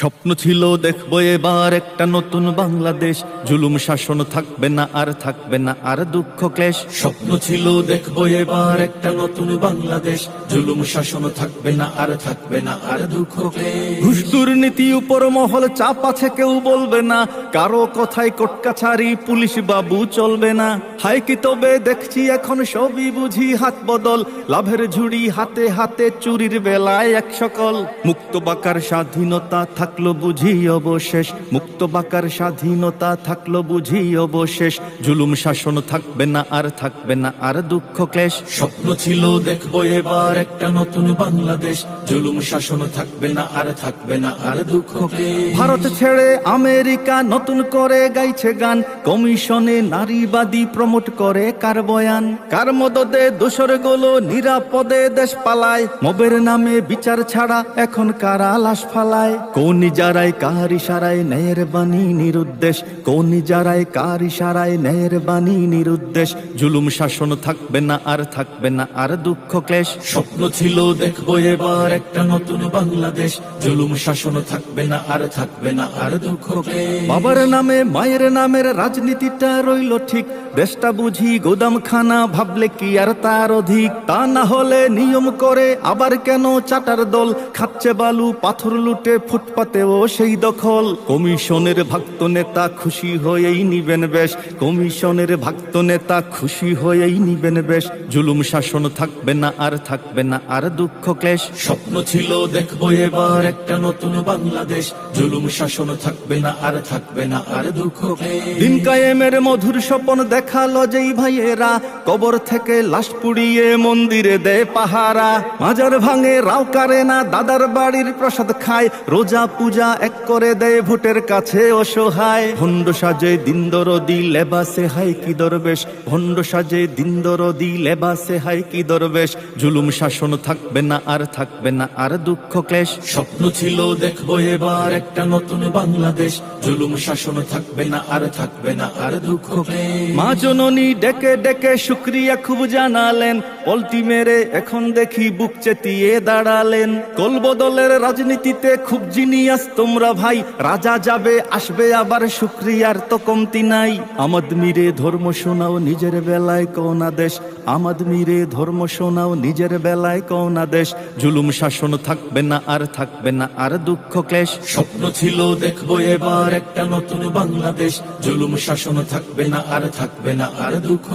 স্বপ্ন ছিল, দেখব এবার একটা নতুন বাংলাদেশ। জুলুম শাসন থাকবে না, আর থাকবে না, আর দুঃখ, ক্লেশ। স্বপ্ন ছিল, দেখব এবার একটা নতুন বাংলাদেশ। জুলুম শাসন থাকবে না, আর থাকবে না, আর দুঃখ, ক্লেশ। ঘুষ দুর্নীতি উপর মহল চাপ আছে, কেউ বলবে না। কারও কথায় কোটকাছারি, পুলিশ বাবু চলবে না। হাই কি তবে, দেখছি এখন সবই বুঝি হাত বদল। লাভের ঝুড়ি হাতে হাতে, চুরির বেলায় এক সকল। মুক্ত বাকার স্বাধীনতা থাকল বুঝি অবশেষ মুক্ত বাকার স্বাধীনতা থাকল বুঝি অবশেষ। জুলুম শাসন থাকবে না আর থাকবে না আর দুঃখ ক্লেশ। স্বপ্ন ছিল দেখব এবার একটা নতুন বাংলাদেশ। জুলুম শাসন থাকবে না আর থাকবে না আর দুঃখ ক্লেশ। ভারত ছেড়ে আমেরিকা নতুন করে গাইছে গান। কমিশনে নারীবাদী প্রমোট করে কার বয়ান? কার মদদে দোসরগুলো নিরাপদে দেশ পালায়? মবের নামে বিচার ছাড়া এখন কারা লাশ ফালায়? কোন যারাই কার ইশারায় ন্যায়ের বাণী নিরুদ্দেশ? কোন যারাই কার ইশারায় ন্যায়ের বাণী নিরুদ্দেশ? জুলুম শাসন থাকবে না, আর থাকবে না আর দুঃখ ক্লেশ। স্বপ্ন ছিল, দেখব এবার একটা নতুন বাংলাদেশ। জুলুম শাসন থাকবে না, আর থাকবে না আর দুঃখ ক্লেশ। বাবার নামে, মায়ের নামের রাজনীতিটা রইল ঠিক। দেশটা বুঝি গোদামখানা, ভাবলে কি আর তার অধিক? তা না হলে নিয়ম করে আবার কেন চাটার দল? খাচ্ছে বালু, পাথর লুটে ফুটপাতেও সেই দখল। কমিশনের ভক্ত নেতা খুশি হয়েই নিবেন বেশ। কমিশনের ভক্ত নেতা খুশি হয়েই নিবেন বেশ। জুলুম শাসন থাকবে না আর থাকবে না আর দুঃখ ক্লেশ। স্বপ্ন ছিল দেখব এবার একটা নতুন বাংলাদেশ। জুলুম শাসন থাকবে না আর থাকবে না আর দুঃখ ক্লেশ। দিন কায়েমের মধুর স্বপন দেখাল যেই ভাইয়েরা। কবর থেকে লাশ পুড়িয়ে মন্দিরে দেয় পাহারা। মাজার ভাঙে রাও কারে না দাদার বাড়ির প্রসাদ খায়। রোজা পূজা এক করে দেয় ভোটের কাছে অসহায়। ভণ্ড সাজে দিনদরদি লেবাসে হাই কি দরবেশ। ভণ্ড সাজে দিনদরদি লেবাসে হাই কি দরবেশ। জুলুম শাসন থাকবে না, আর থাকবে না আর দুঃখ ক্লেশ। স্বপ্ন ছিল, দেখব এবার একটা নতুন বাংলাদেশ। জুলুম শাসন থাকবে না, আর থাকবে না আর দুঃখ ক্লেশ। মা জননী ডেকে ডেকে শুক্রিয়া খুব জানালেন। পল্টি মেরে এখন দেখি বুক চেতিয়ে দাঁড়ালেন। কলবদলের রাজনীতিতে খুব জিনিয়াস তোমরা ভাই, রাজা যাবে, আসবে আবার শুক্রিয়ার তো কমতি নাই। আমাদ মিরে ধর্ম শোনাও নিজের বেলায় কৌনা দেশ। আমাদ মিরে ধর্ম শোনাও নিজের বেলায় কৌনা দেশ। জুলুম শাসন থাকবে না, আর থাকবে না, আর দুঃখ ক্লেশ। স্বপ্ন ছিল, দেখব এবার একটা নতুন বাংলাদেশ। জুলুম শাসন থাকবে না, আর থাকবে না, আর দুঃখ।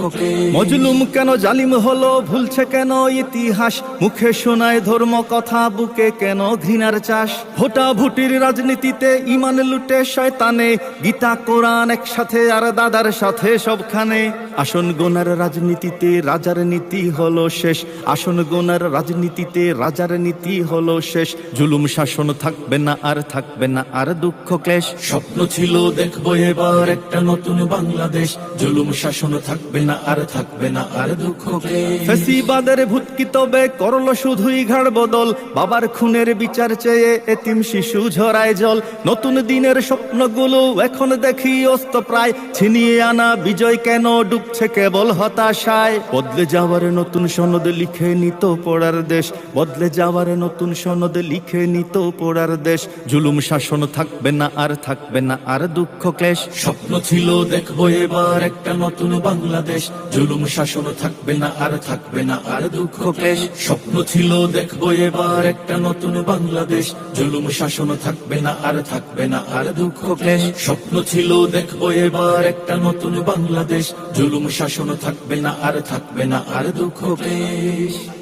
মজলুম কেন জালিম হলো, ভুলছে কেন ইতিহাস? মুখে শোনায় ধর্ম কথা বুকে কেন ঘৃণার চাষ? ভোটা ভুটির রাজনীতিতে ইমান লুটে শয়তানে। গীতা কোরআন একসাথে আর দাদার সাথে সবখানে। আসন গোনার রাজনীতিতে রাজার নীতি হলো শেষ। আসন গোনার রাজনীতিতে রাজার নীতি হলো শেষ। জুলুম শাসন থাকবে না আর থাকবে না আর দুঃখ ক্লেশ। স্বপ্ন ছিল দেখব এবার একটা নতুন বাংলাদেশ। জুলুম শাসন থাকবে না আর থাকবে না আর দুঃখ ক্লেশ। ফেসিবাদের ভুতকি তবে করল শুধুই ঘাড় বদল। বাবার খুনের বিচার চেয়ে এতিম শিশু ঝরায় জল, নতুন দিনের স্বপ্নগুলো এখন দেখি অস্ত প্রায় ছিনিয়ে আনা বিজয় কেন ডুবছে কেবল হতাশায়? বদলে যাওয়ার নতুন সনদ লিখে নিত পড়ার দেশ। বদলে যাওয়ার নতুন সনদ লিখে নিত পড়ার দেশ। জুলুম শাসন থাকবে না, আর থাকবে না, আর দুঃখ ক্লেশ। স্বপ্ন ছিল, দেখব এবার একটা নতুন বাংলাদেশ। জুলুম শাসন থাকবে না, আর থাকবে না, আর দুঃখ ক্লেশ। স্বপ্ন ছিল, দেখব এবার একটা নতুন বাংলাদেশ। জুলুম শাসন থাকবে না, আর থাকবে না, আর দুঃখ ক্লেশ। স্বপ্ন ছিল, দেখব এবার একটা নতুন বাংলাদেশ। জুলুম শাসন থাকবে না, আর থাকবে না, আর দুঃখ ক্লেশ।